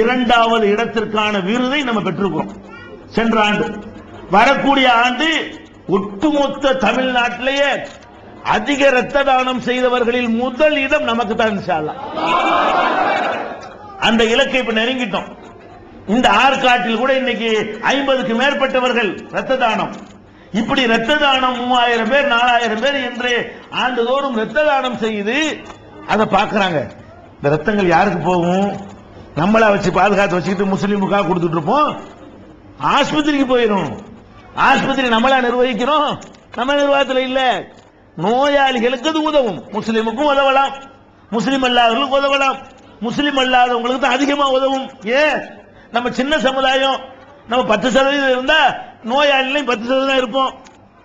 இரண்டாவது இடத்திற்கான விருதை நம்ம பெற்றிருக்கிறோம் சென்ற ஆண்டு. வரக்கூடிய ஆண்டு ஒட்டுமொத்த தமிழ்நாட்டிலேயே அதிக ரத்த தானம் செய்தவர்களில் முதல் இடம் நமக்கு தான் அந்த இலக்கை இப்ப நெருங்கிட்டோம். இந்த ஆற்காட்டில் கூட இன்னைக்கு ஐம்பதுக்கு மேற்பட்டவர்கள் ரத்த தானம். இப்படி ரத்த தானம் மூவாயிரம் பேர் நாலாயிரம் பேர் என்று ஆண்டுதோறும் ரத்த தானம் செய்து அதை பார்க்கறாங்க. இந்த ரத்தங்கள் யாருக்கு போகும்? நம்மளா வச்சு பாதுகாத்து வச்சுக்கிட்டு முஸ்லீமுக்காக கொடுத்துட்டு இருப்போம். ஆஸ்பத்திரிக்கு போயிடும் ஆஸ்பத்திரி நம்மளா நிர்வகிக்கிறோம். நம்ம நிர்வாகத்தில் இல்ல. நோயாளிகளுக்கு அது உதவும். முஸ்லீமுக்கும் உதவலாம். முஸ்லீம் அல்லாதவர்களுக்கு உதவலாம். முஸ்லீம் அல்லாதவங்களுக்கு தான் அதிகமா உதவும். ஏன் நம்ம சின்ன சமுதாயம் நம்ம பத்து சதவீதம் இருந்தா நோயாளிலையும் பத்து சதவீதம் இருப்போம்.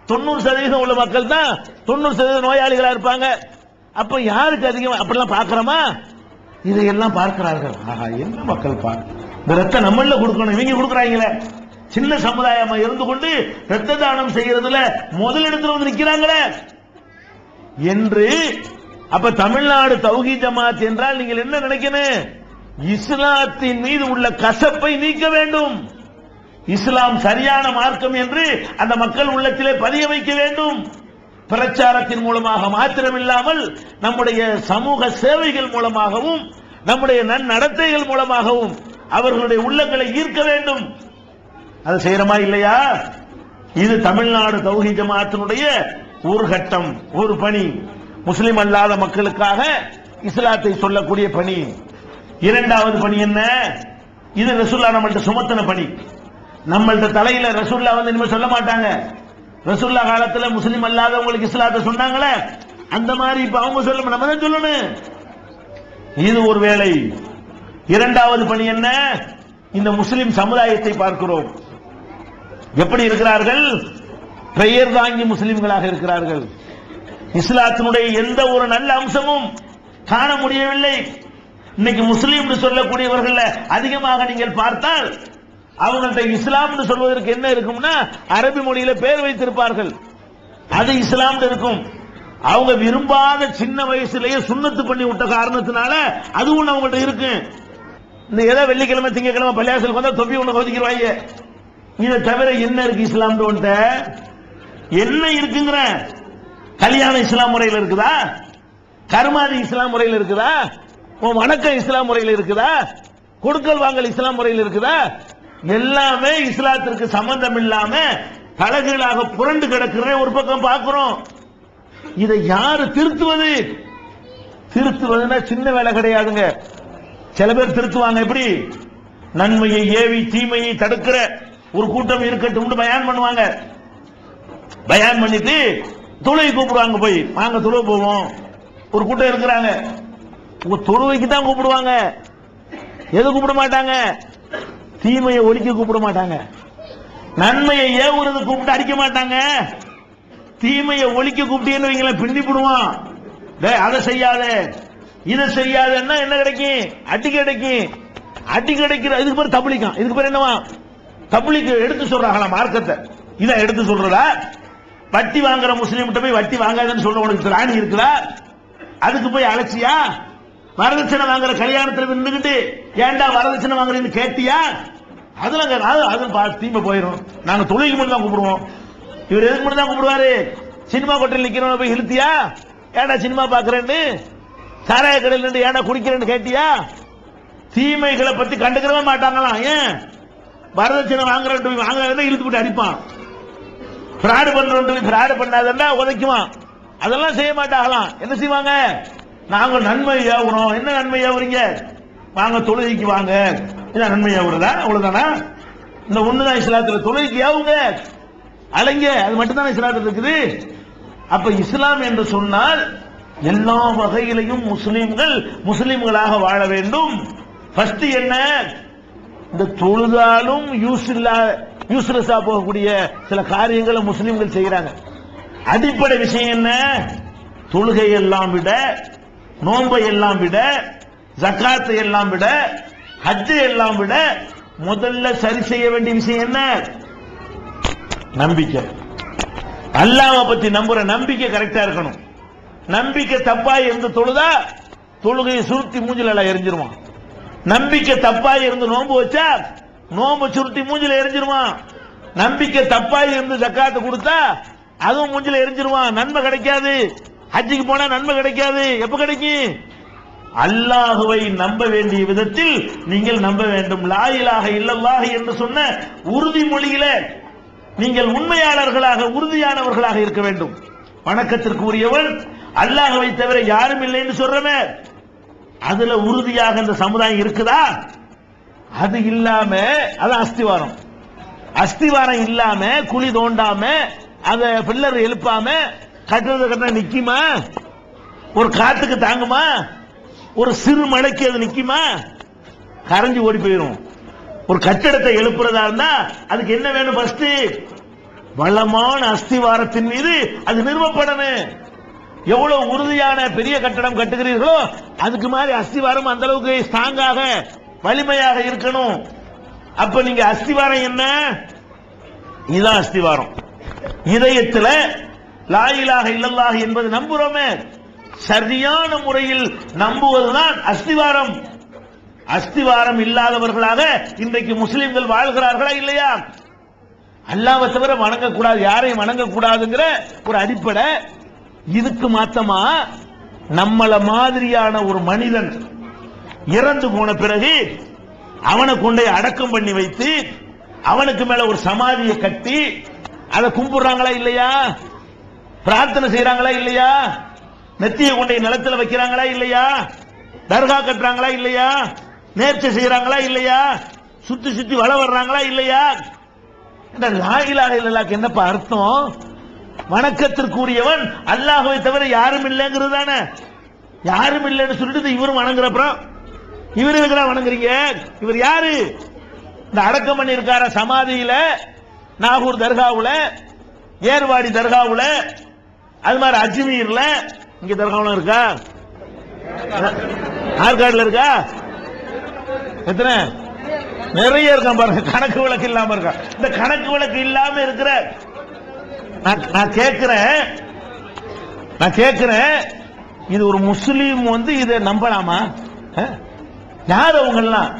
தொண்ணூறு சதவீதம் உள்ள மக்கள் தான் தொண்ணூறு சதவீதம் நோயாளிகளா இருப்பாங்க. அப்ப யாருக்கு அதிகம் அப்படிலாம் பாக்குறோமா இதையெல்லாம் பார்க்கிறார்கள். ஆஹா என்ன மக்கள் பார் இந்த ரத்த நம்மள கொடுக்கணும் இவங்க கொடுக்குறாங்களே. சின்ன சமுதாயமா இருந்து கொண்டு ரத்த தானம் செய்யறதுல முதலிடத்துல வந்து நிக்கிறாங்களே. என்று அப்ப தமிழ்நாடு தௌஹி ஜமாத் என்றால் நீங்கள் என்ன நினைக்கணும்? இஸ்லாத்தின் மீது உள்ள கசப்பை நீக்க வேண்டும். இஸ்லாம் சரியான மார்க்கம் என்று அந்த மக்கள் உள்ளத்திலே பதிய வைக்க வேண்டும். பிரச்சாரத்தின் மூலமாக மாத்திரமில்லாமல் நம்முடைய சமூக சேவைகள் மூலமாகவும் நம்முடைய நன்னடத்தைகள் மூலமாகவும் அவர்களுடைய உள்ளங்களை ஈர்க்க வேண்டும். அது செய்யறமா இல்லையா? இது தமிழ்நாடு தௌஹி ஜமாத்தினுடைய ஒரு கட்டம் ஒரு பணி. முஸ்லிம் அல்லாத மக்களுக்காக இஸ்லாத்தை சொல்லக்கூடிய பணி. இரண்டாவது பணி என்ன? இது ரசுல்லா நம்மள்ட்ட சுமத்தின பணி. நம்மள்ட்ட தலையில ரசுல்லா வந்து இனிமேல் சொல்ல மாட்டாங்க. ரசுல்லா காலத்துல முஸ்லிம் அல்லாதவங்களுக்கு இஸ்லாத்தை சொன்னாங்களே? அந்த மாதிரி இப்ப அவங்க சொல்ல நம்ம தான் சொல்லணும். இது ஒரு வேலை இரண்டாவது பணி என்ன? இந்த முஸ்லிம் சமுதாயத்தை பார்க்கிறோம். எப்படி இருக்கிறார்கள்? பெயர் தாங்கி முஸ்லிம்களாக இருக்கிறார்கள். இஸ்லாத்தினுடைய எந்த ஒரு நல்ல அம்சமும் காண முடியவில்லை. இன்னைக்கு முஸ்லீம் சொல்லக்கூடியவர்கள் அதிகமாக நீங்கள் பார்த்தால் அவங்கள்ட்ட இஸ்லாம் சொல்வதற்கு என்ன இருக்கும்னா அரபி மொழியில பேர் வைத்திருப்பார்கள். அது இஸ்லாம் இருக்கும். அவங்க விரும்பாத சின்ன வயசுலயே சுண்ணத்து பண்ணி விட்ட காரணத்தினால அதுவும் அவங்கள்ட்ட இருக்கு. இந்த ஏதோ வெள்ளிக்கிழமை திங்கக்கிழமை பள்ளியாசலுக்கு வந்தா தொப்பி ஒண்ணு ஒதுக்கிடுவாங்க இதை தவிர என்ன இருக்கு இஸ்லாம் என்ன இருக்குங்கிற? கல்யாண இஸ்லாம் முறையில் இருக்குதா? கருமாதி இஸ்லாம் முறையில் இருக்குதா? உன் வணக்கம் இஸ்லாம் முறையில் இருக்குதா? கொடுக்கல் வாங்கல் இஸ்லாம் முறையில் இருக்குதா? எல்லாமே இஸ்லாத்திற்கு சம்பந்தம் இல்லாம தலகீழாக புரண்டு கிடக்கிற ஒரு பக்கம் பார்க்கிறோம். இதை யாரு திருத்துவது? திருத்துவதுன்னா சின்ன வேலை கிடையாதுங்க. சில பேர் திருத்துவாங்க எப்படி? நன்மையை ஏவி தீமையை தடுக்கிற ஒரு கூட்டம் இருக்கட்டும் பயான் பண்ணுவாங்க. பயான் பண்ணிட்டு தொழுகை கூப்பிடுவாங்க போய். வாங்க தொழுவை போவோம். ஒரு கூட்டம் இருக்கிறாங்க. உங்க தொழுவைக்கு தான் கூப்பிடுவாங்க. எது கூப்பிட மாட்டாங்க? தீமையை ஒழிக்க கூப்பிட மாட்டாங்க. நன்மையை ஏவுறது கூப்பிட்டு அடிக்க மாட்டாங்க. தீமையை ஒழிக்க கூப்பிட்டீங்கன்னு வைங்களேன் பின்னி போடுவான். அதை செய்யாத. இதை செய்யாதன்னா என்ன கிடைக்கும்? அடி கிடைக்கும். அடி கிடைக்கிற இதுக்கு பேர் தபலிக்கான் இதுக்கு பேர் என்னவா? தபலிக்கு எடுத்து சொல்றாங்களா மார்க்கத்தை. இதை எடுத்து சொல்றதா? வட்டி வாங்குற முஸ்லீம்கிட்ட போய் வட்டி வாங்காதன்னு சொல்ல உனக்கு ராணி இருக்குதா? அதுக்கு போய் அழைச்சியா? வரதட்சணை வாங்குற கல்யாணத்துல நின்றுகிட்டு ஏன்டா வரதட்சணை வாங்குறீன்னு கேட்டியா? அதுல அது பா- தீமை போயிடும் நாங்க தொழிலுக்கு மட்டும் தான் கூப்பிடுவோம். இவர் எதுக்கு மட்டும் தான் கூப்பிடுவாரு? சினிமா கொட்டையில் நிக்கிறவன போய் இழுத்தியா? ஏன்டா சினிமா பாக்குறேன்னு? சாராய கடையில் நின்று ஏன்டா குடிக்கிறேன்னு கேட்டியா? தீமைகளை பத்தி கண்டுக்கிறவே மாட்டாங்களாம். ஏன்? வரதட்சணை வாங்குறேன் வாங்குறதுன்னா இழுத்து போட்டு அடிப்பான். ஃப்ராடு பண்றோம் ஃப்ராடு பண்ணாதன்னா உதைக்குவான். அதெல்லாம் செய்ய மாட்டாங்களாம். என்ன செய்வாங்க? நாங்க நன்மை ஏவுறோம். என்ன நன்மை ஏவுறீங்க? வாங்க தொழுகைக்கு வாங்க. என்ன நன்மை ஏவுறதா அவ்வளவுதானா? இந்த ஒண்ணுதான் இஸ்லாத்துல தொழுகைக்கு யாவுங்க அலைங்க அது மட்டும்தான் இஸ்லாத்துல இருக்குது. அப்ப இஸ்லாம் என்று சொன்னால் எல்லா வகையிலையும் முஸ்லிம்கள் முஸ்லிம்களாக வாழ வேண்டும். ஃபர்ஸ்ட் என்ன? இந்த தொழுதாலும் யூஸ் இல்லா யூஸ்லெஸ்ஸா போகக்கூடிய சில காரியங்களை முஸ்லிம்கள் செய்யறாங்க. அடிப்படை விஷயம் என்ன? தொழுகை எல்லாம் விட நோன்பை எல்லாம் விட ஜக்காத்தை எல்லாம் விட ஹஜ்ஜை எல்லாம் விட முதல்ல சரி செய்ய வேண்டிய விஷயம் என்ன? நம்பிக்கை. அல்லாம பத்தி நம்புற நம்பிக்கை கரெக்டா இருக்கணும். நம்பிக்கை தப்பா இருந்து தொழுதா தொழுகையை சுருத்தி மூஞ்சில எல்லாம் எரிஞ்சிருவான். நம்பிக்கை தப்பா இருந்து நோன்பு வச்சா நோன்பு சுருத்தி மூஞ்சில எரிஞ்சிருவான். நம்பிக்கை தப்பா இருந்து ஜக்காத்து கொடுத்தா அதுவும் மூஞ்சில எரிஞ்சிருவான். நன்மை கிடைக்காது. ஹஜ்ஜுக்கு போனா நன்மை கிடைக்காது. எப்ப கிடைக்கும்? அல்லாஹுவை நம்ப வேண்டிய விதத்தில் நீங்கள் நம்ப வேண்டும். லாயிலாக இல்லல்லாக என்று சொன்ன உறுதிமொழியில நீங்கள் உண்மையாளர்களாக உறுதியானவர்களாக இருக்க வேண்டும். வணக்கத்திற்கு உரியவன் அல்லாஹ்வை தவிர யாரும் இல்லைன்னு சொல்றமே அதுல உறுதியாக இந்த சமுதாயம் இருக்குதா? அது இல்லாம அது அஸ்திவாரம். அஸ்திவாரம் இல்லாம குழி தோண்டாம அத பில்லர் எழுப்பாம கட்டுறது கட்ட நிக்குமா? ஒரு காத்துக்கு தாங்குமா? ஒரு சிறு மழைக்கு அது நிக்குமா? கரைஞ்சு ஓடி போயிடும் ஒரு கட்டிடத்தை எழுப்புறதா இருந்தா அதுக்கு என்ன வேணும் ஃபர்ஸ்ட் வளமான அஸ்திவாரத்தின் மீது அது நிறுவப்படணும். எவ்வளவு உறுதியான பெரிய கட்டடம் கட்டுகிறீர்களோ அதுக்கு மாதிரி அஸ்திவாரம் அந்த அளவுக்கு ஸ்ட்ராங்காக வலிமையாக இருக்கணும். அப்ப நீங்க அஸ்திவாரம் என்ன? இதுதான் அஸ்திவாரம். இதயத்துல லாயிலாக இல்லல்லாக என்பது நம்புறோமே. சரியான முறையில் நம்புவதுதான் அஸ்திவாரம். அஸ்திவாரம் இல்லாதவர்களாக இன்றைக்கு முஸ்லிம்கள் வாழ்கிறார்களா இல்லையா? அல்லாவை தவிர வணங்கக்கூடாது யாரையும் வணங்கக்கூடாதுங்கிற ஒரு அடிப்படை. இதுக்கு மாத்தமா நம்மள மாதிரியான ஒரு மனிதன் இறந்து போன பிறகு அவனை கொண்டே அடக்கம் பண்ணி வைத்து அவனுக்கு மேல ஒரு சமாதியை கட்டி அதை கும்பிடுறாங்களா இல்லையா? பிரார்த்தனை செய்யறாங்களா இல்லையா? நெத்தியை கொண்டே நிலத்துல வைக்கிறாங்களா இல்லையா? தர்கா கட்டுறாங்களா இல்லையா? நேர்ச்சி செய்யறாங்களா இல்லையா? சுத்தி சுத்தி வள வர்றாங்களா இல்லையா? இந்த லாயிலாக என்னப்பா அர்த்தம்? வணக்கத்திற்குரியவன் அல்லாஹுவை தவிர யாரும் இல்லைங்கிறது தானே. யாரும் இல்லைன்னு சொல்லிட்டு இவரும் வணங்குறப்புறம் இவர் இருக்கிறா வணங்குறீங்க? இவர் யாரு? இந்த அடக்கம் பண்ணியிருக்கார சமாதியில நாகூர் தர்காவுல ஏர்வாடி தர்காவுல அது மாதிரி அஜ்மீர்ல இங்க தர்காவுல இருக்கா? ஆற்காடுல இருக்கா? எத்தனை? நிறைய இருக்கான் பாருங்க. கணக்கு விளக்கு இல்லாம இருக்கா. இந்த கணக்கு விளக்கு இல்லாம இருக்கிற நான்- கேட்கிறேன். நான் கேட்கிறேன். இது ஒரு முஸ்லீம் வந்து இதை நம்பலாமா? யார் அவங்கெல்லாம்?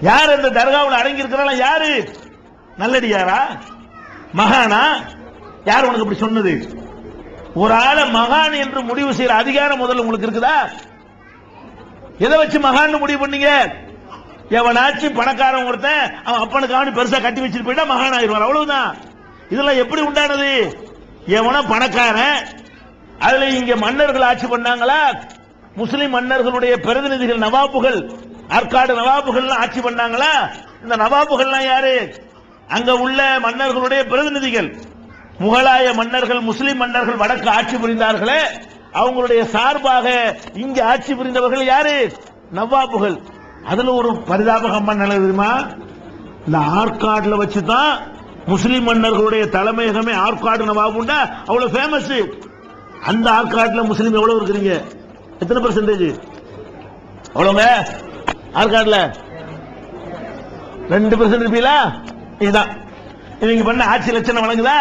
யார் இந்த தர்காவில் அடங்கி இருக்கிறாங்க யாரு? நல்லடியாரா? மகானா? யார் உனக்கு அப்படி சொன்னது? ஒரு ஆளை மகான் என்று முடிவு செய்யற அதிகாரம் முதல்ல உங்களுக்கு இருக்குதா? எதை வச்சு மகான் முடிவு பண்ணீங்க? எவனாச்சும் பணக்காரன் ஒருத்தன் அவன் அப்பனுக்கு அவனு பெருசா கட்டி வச்சுட்டு போயிட்டா மகான் ஆயிடுவார். அவ்வளவுதான். இதெல்லாம் எப்படி உண்டானது? எவனா பணக்காரன் அதுல இங்க மன்னர்கள் ஆட்சி பண்ணாங்களா? முஸ்லிம் மன்னர்களுடைய பிரதிநிதிகள் நவாபுகள் ஆற்காடு நவாபுகள் ஆட்சி பண்ணாங்களா? இந்த நவாபுகள்லாம் யாரு? அங்க உள்ள மன்னர்களுடைய பிரதிநிதிகள். முகலாய மன்னர்கள் முஸ்லிம் மன்னர்கள் வடக்கு ஆட்சி புரிந்தார்களே அவங்களுடைய சார்பாக இங்கு ஆட்சி புரிந்தவர்கள் யாரு? நவாபுகள் அதுல ஒரு பரிதாபகம் பண்ணல தெரியுமா? இந்த ஆற்காடுல வச்சுதான் முஸ்லிம் மன்னர்களுடைய தலைமையகமே ஆற்காடு நவாபுண்டா? அவ்வளவு ஃபேமஸ் அந்த ஆற்காட்டுல முஸ்லீம் எவ்வளவு இருக்கிறீங்க? எத்தனை பர்சன்டேஜ் எவ்வளவுங்க ஆற்காடுல ரெண்டு பர்சன்ட் இருப்பீங்களா? இதுதான். இவங்க பண்ண ஆட்சி லட்சணம் வழங்குதா?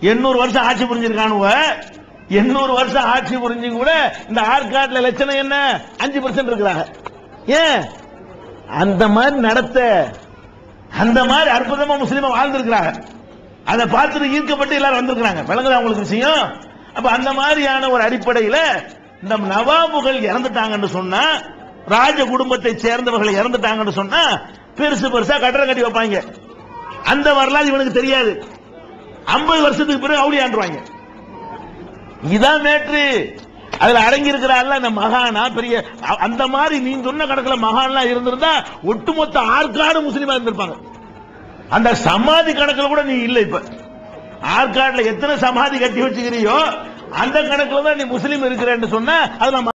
எண்ணூறு வருஷம் ஆட்சி புரிஞ்சிருக்கானுவ எண்ணூறு வருஷம் ஆட்சி புரிஞ்சு கூட இந்த ஆற்காட்டுல லட்சணம் என்ன? அஞ்சு பர்சன்ட் இருக்கிறாங்க. ஏன்? அந்த மாதிரி நடத்த அந்த மாதிரி அற்புதமா முஸ்லீமா வாழ்ந்திருக்கிறாங்க. அதை பார்த்துட்டு ஈர்க்கப்பட்டு எல்லாரும் வந்திருக்கிறாங்க. விளங்குதா உங்களுக்கு விஷயம்? அப்ப அந்த மாதிரியான ஒரு அடிப்படையில இந்த நவாபுகள் இறந்துட்டாங்கன்னு சொன்னா ராஜ குடும்பத்தை சேர்ந்தவர்கள் இறந்துட்டாங்கன்னு சொன்னா பெருசு பெருசா கட்டடம் கட்டி வைப்பாங்க. அந்த வரலாறு இவனுக்கு தெரியாது. ஐம்பது வருஷத்துக்கு பிறகு அவுளியாண்டுவாங்க இதான் மேட்ரு அதுல அடங்கி இருக்கிறாள் இந்த மகானா பெரிய அந்த மாதிரி நீ சொன்ன கணக்குல மகான்லாம் இருந்திருந்தா ஒட்டுமொத்த ஆற்காடு முஸ்லீமா இருந்திருப்பாங்க. அந்த சமாதி கணக்குல கூட நீ இல்ல இப்ப. ஆற்காடுல எத்தனை சமாதி கட்டி வச்சுக்கிறியோ அந்த கணக்குல தான் நீ முஸ்லீம் இருக்கிறேன்னு சொன்னா அது